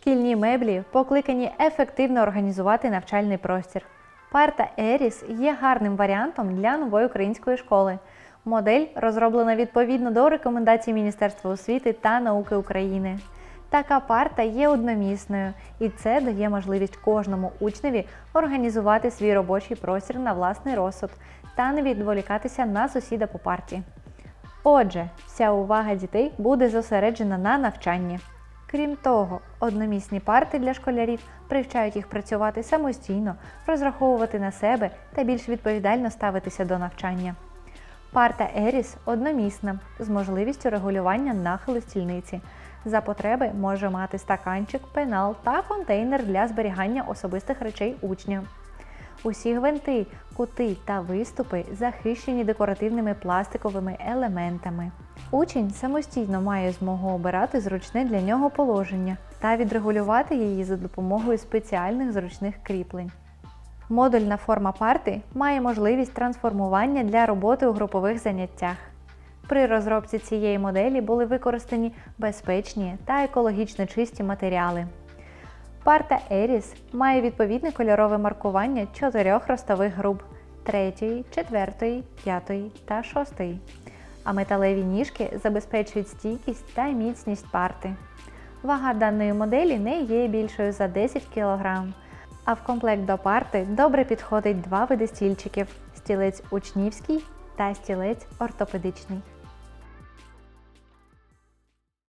Шкільні меблі покликані ефективно організувати навчальний простір. Парта Еріс є гарним варіантом для нової української школи. Модель розроблена відповідно до рекомендацій Міністерства освіти та науки України. Така парта є одномісною, і це дає можливість кожному учневі організувати свій робочий простір на власний розсуд та не відволікатися на сусіда по парті. Отже, вся увага дітей буде зосереджена на навчанні. Крім того, одномісні парти для школярів привчають їх працювати самостійно, розраховувати на себе та більш відповідально ставитися до навчання. Парта Еріс одномісна з можливістю регулювання нахилу стільниці. За потреби може мати стаканчик, пенал та контейнер для зберігання особистих речей учня. Усі гвинти, кути та виступи захищені декоративними пластиковими елементами. Учень самостійно має змогу обирати зручне для нього положення та відрегулювати її за допомогою спеціальних зручних кріплень. Модульна форма парти має можливість трансформування для роботи у групових заняттях. При розробці цієї моделі були використані безпечні та екологічно чисті матеріали. Парта Еріс має відповідне кольорове маркування чотирьох ростових груп 3, 4, 5 та 6. А металеві ніжки забезпечують стійкість та міцність парти. Вага даної моделі не є більшою за 10 кг. А в комплект до парти добре підходить два види стільчиків: стілець учнівський та стілець ортопедичний.